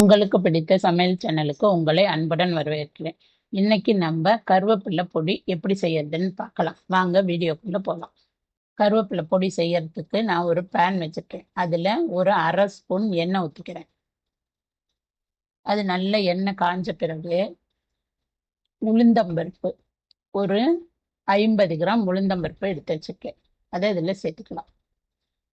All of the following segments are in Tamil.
உங்களுக்கு பிடித்த சமையல் சேனலுக்கு உங்களை அன்புடன் வரவேற்கிறேன். இன்னைக்கு நம்ம கருவேப்பிலை பொடி எப்படி செய்யறதுன்னு பார்க்கலாம். வாங்க வீடியோக்குள்ள போகலாம் கருவேப்பிலை பொடி செய்யறதுக்கு நான் ஒரு பேன் வச்சிருக்கேன். அதில் ஒரு அரை ஸ்பூன் எண்ணெய் ஊற்றிக்கிறேன் அது நல்ல எண்ணெய் காஞ்ச பிறகு உளுந்தம்பருப்பு ஒரு ஐம்பது கிராம் உளுந்தம்பருப்பு எடுத்து வச்சிருக்கேன். அதை இதில் சேர்த்துக்கலாம்.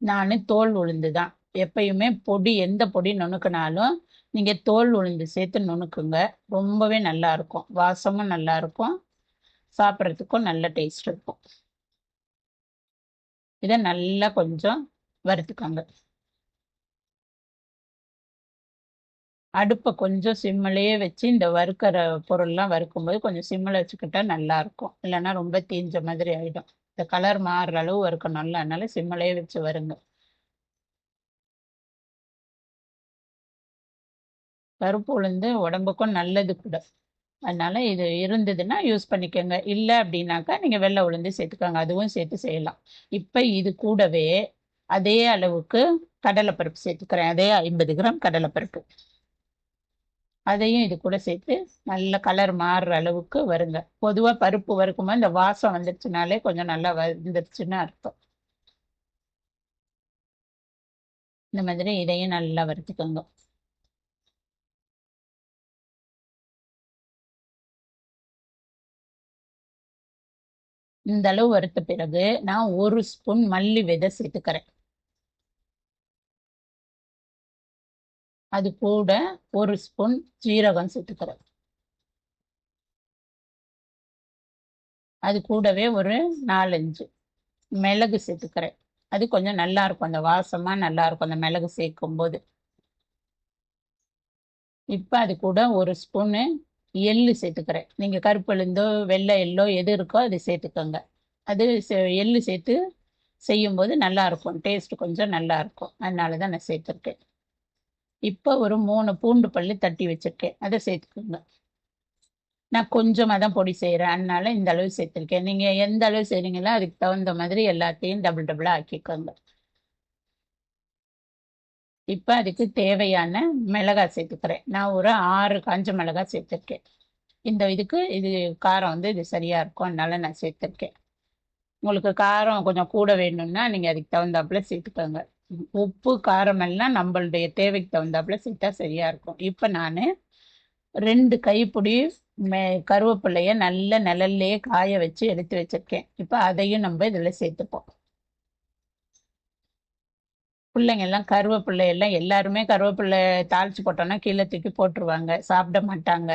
நான் தோல் உளுந்து தான் எப்பயுமே பொடி எந்த பொடி நுணுக்கினாலும் நீங்கள் தோல் உளுந்து சேர்த்து நுணுக்குங்க. ரொம்பவே நல்லா இருக்கும். வாசமும் நல்லா இருக்கும். சாப்பிட்றதுக்கும் நல்ல டேஸ்ட் இருக்கும். இதை நல்லா கொஞ்சம் வறுத்துக்கோங்க. அடுப்பை கொஞ்சம் சிம்மிலேயே வச்சு இந்த வறுக்கிற பொருள்லாம் வறுக்கும்போது கொஞ்சம் சிம்மில் வச்சுக்கிட்டா நல்லா இருக்கும். இல்லைன்னா ரொம்ப தீஞ்ச மாதிரி ஆகிடும் இந்த கலர் மாறுற அளவு வறுக்கணும்ல. அதனால சிம்மிலேயே வச்சு வருங்க. கருப்பு உளுந்து உடம்புக்கும் நல்லது கூட. அதனால் இது இருந்ததுன்னா யூஸ் பண்ணிக்கோங்க. இல்லை அப்படின்னாக்கா நீங்கள் வெள்ளை உளுந்து சேர்த்துக்கோங்க. அதுவும் சேர்த்து செய்யலாம். இப்போ இது கூடவே அதே அளவுக்கு கடலைப்பருப்பு சேர்த்துக்கிறேன். அதே ஐம்பது கிராம் கடலைப்பருப்பு. அதையும் இது கூட சேர்த்து நல்ல கலர் மாறுற அளவுக்கு வருங்க. பொதுவாக பருப்பு வறுக்கும்போது இந்த வாசம் வந்துடுச்சுனாலே கொஞ்சம் நல்லா வந்துருச்சுன்னு அர்த்தம். இந்த மாதிரி இதையும் நல்லா வறுத்துக்கோங்க. இந்த அளவு வறுத்த பிறகு நான் ஒரு ஸ்பூன் மல்லி விதை சேர்த்துக்கிறேன். அது கூட ஒரு ஸ்பூன் ஜீரகம் சேர்த்துக்கிறேன். அது கூடவே ஒரு நாலஞ்சு மிளகு சேர்த்துக்கிறேன். அது கொஞ்சம் நல்லா இருக்கும். அந்த வாசமா நல்லா இருக்கும். அந்த மிளகு சேர்க்கும் போது இப்போ அது கூட ஒரு ஸ்பூனு எள்ளு சேர்த்துக்கிறேன். நீங்கள் கருப்பு வெள்ளை எள்ளோ எது இருக்கோ அது சேர்த்துக்கோங்க. அது எள்ளு சேர்த்து செய்யும்போது நல்லாயிருக்கும் டேஸ்ட் கொஞ்சம் நல்லாயிருக்கும் அதனால தான் நான் சேர்த்துருக்கேன். இப்போ ஒரு மூணு பூண்டு பல்லு தட்டி வச்சுருக்கேன். அதை சேர்த்துக்கோங்க. நான் கொஞ்சமாக தான் பொடி செய்கிறேன் அதனால இந்த அளவு சேர்த்துருக்கேன். நீங்கள் எந்த அளவு செய்கிறீங்களோ அதுக்கு தகுந்த மாதிரி எல்லாத்தையும் டபுள் டபுளாக ஆக்கிக்கோங்க. இப்போ அதுக்கு தேவையான மிளகாய் சேர்த்துக்கிறேன். நான் ஒரு ஆறு காஞ்ச மிளகாய் சேர்த்துருக்கேன். இந்த இதுக்கு இது காரம் வந்து இது சரியாக இருக்கும். அதனால நான் சேர்த்துருக்கேன். உங்களுக்கு காரம் கொஞ்சம் கூட வேணும்னா நீங்கள் அதுக்கு தகுந்தாப்புல சேர்த்துக்கோங்க. உப்பு காரம் எல்லாம் நம்மளுடைய தேவைக்கு தகுந்தாப்புல சேர்த்தா சரியாக இருக்கும். இப்போ நான் ரெண்டு கைப்பிடி மே கருவேப்பிள்ளைய நல்ல நிழல்லையே காய வச்சு எடுத்து வச்சுருக்கேன். இப்போ அதையும் நம்ம இதில் சேர்த்துப்போம். பிள்ளைங்க எல்லாம் கருவேப்பிள்ளை எல்லாம் எல்லாருமே கருவேப்பிள்ளை தாளிச்சு போட்டோன்னா கீழே தூக்கி போட்டுருவாங்க. சாப்பிட மாட்டாங்க.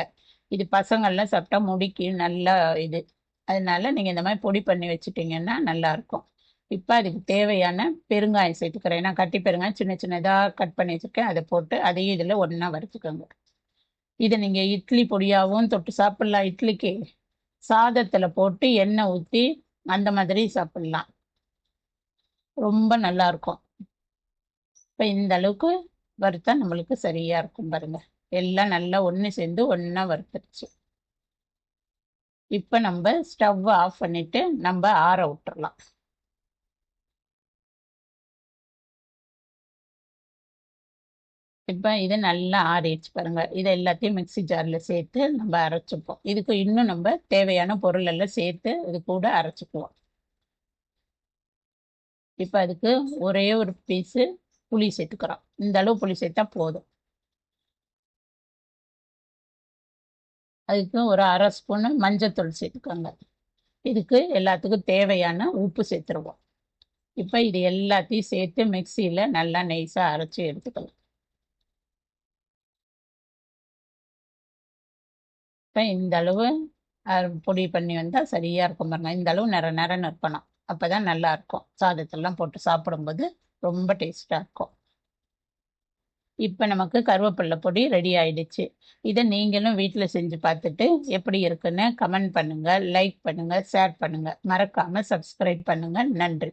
இது பசங்கள்லாம் சாப்பிட்டா முடிக்கு நல்லா இது. அதனால நீங்கள் இந்த மாதிரி பொடி பண்ணி வச்சுட்டிங்கன்னா நல்லாயிருக்கும் இப்போ அதுக்கு தேவையான பெருங்காயம் சேர்த்துக்கிறேன். நான் கட்டி பெருங்காயம் சின்ன சின்னதாக கட் பண்ணி வச்சுருக்கேன். அதை போட்டு அதையும் இதில் ஒன்றா வறுத்துக்கோங்க. இதை நீங்கள் இட்லி பொடியாகவும் தொட்டு சாப்பிட்லாம். இட்லிக்கு சாதத்தில் போட்டு எண்ணெய் ஊற்றி அந்த மாதிரி சாப்பிட்லாம். ரொம்ப நல்லாயிருக்கும் இப்போ இந்த அளவுக்கு வறுத்தா நம்மளுக்கு சரியாக இருக்கும் பாருங்க. எல்லாம் நல்லா ஒன்று சேர்ந்து ஒன்றா வறுத்துருச்சு. இப்போ நம்ம ஸ்டவ் ஆஃப் பண்ணிவிட்டு நம்ம ஆற விட்டுறலாம். இப்போ இதை நல்லா ஆறிடுச்சு பாருங்கள் இதை எல்லாத்தையும் மிக்சி ஜாரில் சேர்த்து நம்ம அரைச்சிப்போம். இதுக்கு இன்னும் நம்ம தேவையான பொருள் எல்லாம் சேர்த்து இது கூட அரைச்சிக்குவோம். இப்போ அதுக்கு ஒரே ஒரு பீஸு புளி சேர்த்துக்கிறோம். இந்த அளவு புளி சேர்த்தா போதும். அதுக்கு ஒரு அரை ஸ்பூனு மஞ்சத்தூள் சேர்த்துக்கோங்க. இதுக்கு எல்லாத்துக்கும் தேவையான உப்பு சேர்த்துருவோம். இப்போ இது எல்லாத்தையும் சேர்த்து மிக்சியில் நல்லா நைஸாக அரைச்சி எடுத்துக்கலாம். இப்போ இந்த அளவு பொடி பண்ணி வந்தால் சரியாக இருக்கும் பாருங்க. இந்த அளவு நிற நிறன்னு இருக்கணும். அப்போ தான் நல்லா இருக்கும். சாதத்தெல்லாம் போட்டு சாப்பிடும்போது ரொம்ப டேஸ்ட்டாக இருக்கும். இப்போ நமக்கு கருவேப்பிலை பொடி ரெடி ஆயிடுச்சு. இதை நீங்களும் வீட்டில் செஞ்சு பார்த்துட்டு எப்படி இருக்குன்னு கமெண்ட் பண்ணுங்கள் லைக் பண்ணுங்கள் ஷேர் பண்ணுங்கள் மறக்காமல் சப்ஸ்கிரைப் பண்ணுங்கள் நன்றி.